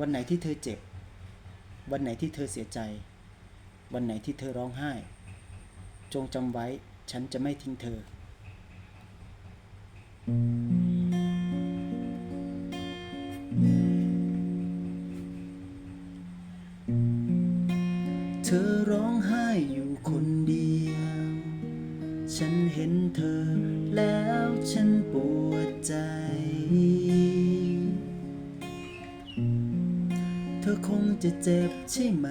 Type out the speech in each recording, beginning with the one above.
วันไหนที่เธอเจ็บ วันไหนที่เธอเสียใจ วันไหนที่เธอร้องไห้ จงจำไว้ฉันจะไม่ทิ้งเธอ เธอร้องไห้อยู่คนเดียว ฉันเห็นเธอแล้วฉันปวดใจ ธอคงจะเจ็บใช่ไหม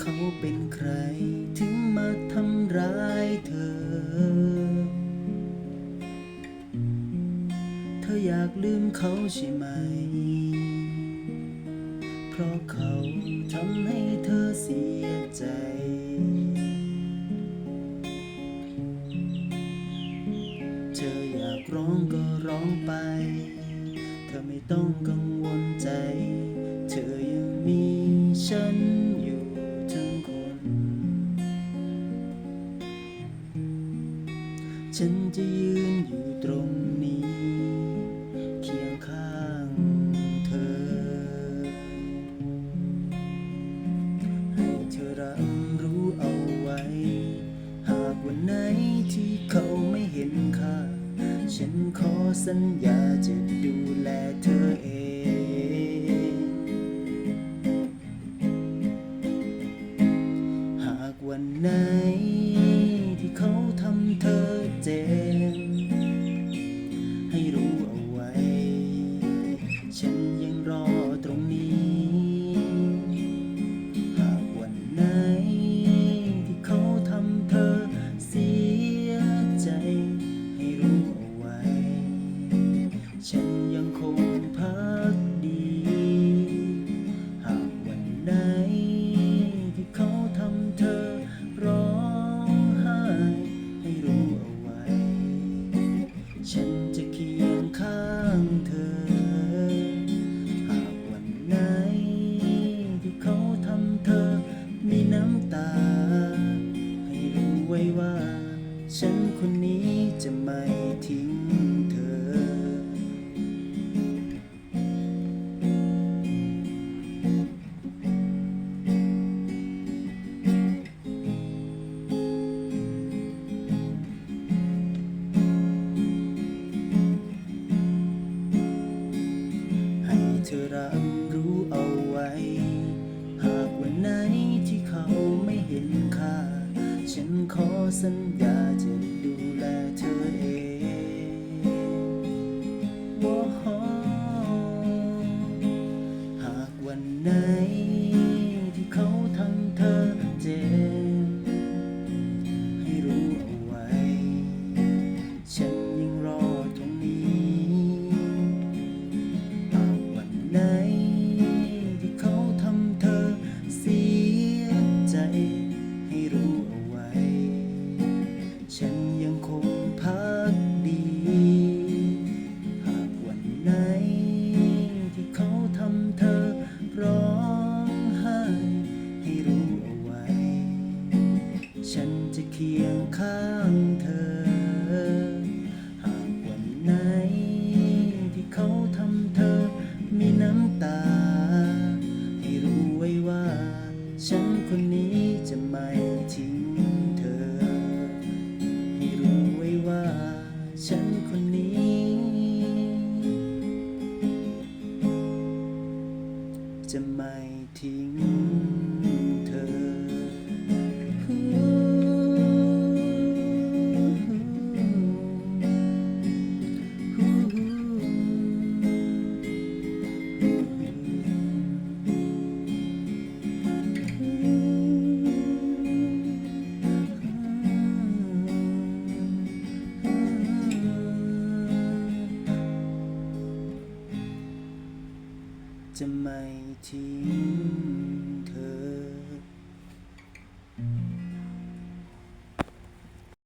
เขาเป็นใครถึงมาทำร้ายเธอ เธออยากลืมเขาใช่ไหม เพราะเขาทำให้เธอเสียใจ เธออยากร้องก็ร้องไป เธอไม่ต้องกังวล ฉันจะยืนอยู่ตรงนี้ เคียงข้างเธอ ให้เธอรับรู้เอาไว้ หากวันไหนที่เขาไม่เห็นค่า ฉันขอสัญญาจะดูแลเธอเองหากวันไหน เขาทำเธอเจ็บให้รู้เอาไว้ ฉัน ฉันจะเขียน รับรู้เอาไว้ หากวันไหนที่เขาไม่เห็นค่า ฉันขอสัญญา เจะไม่ทิ้งเธอ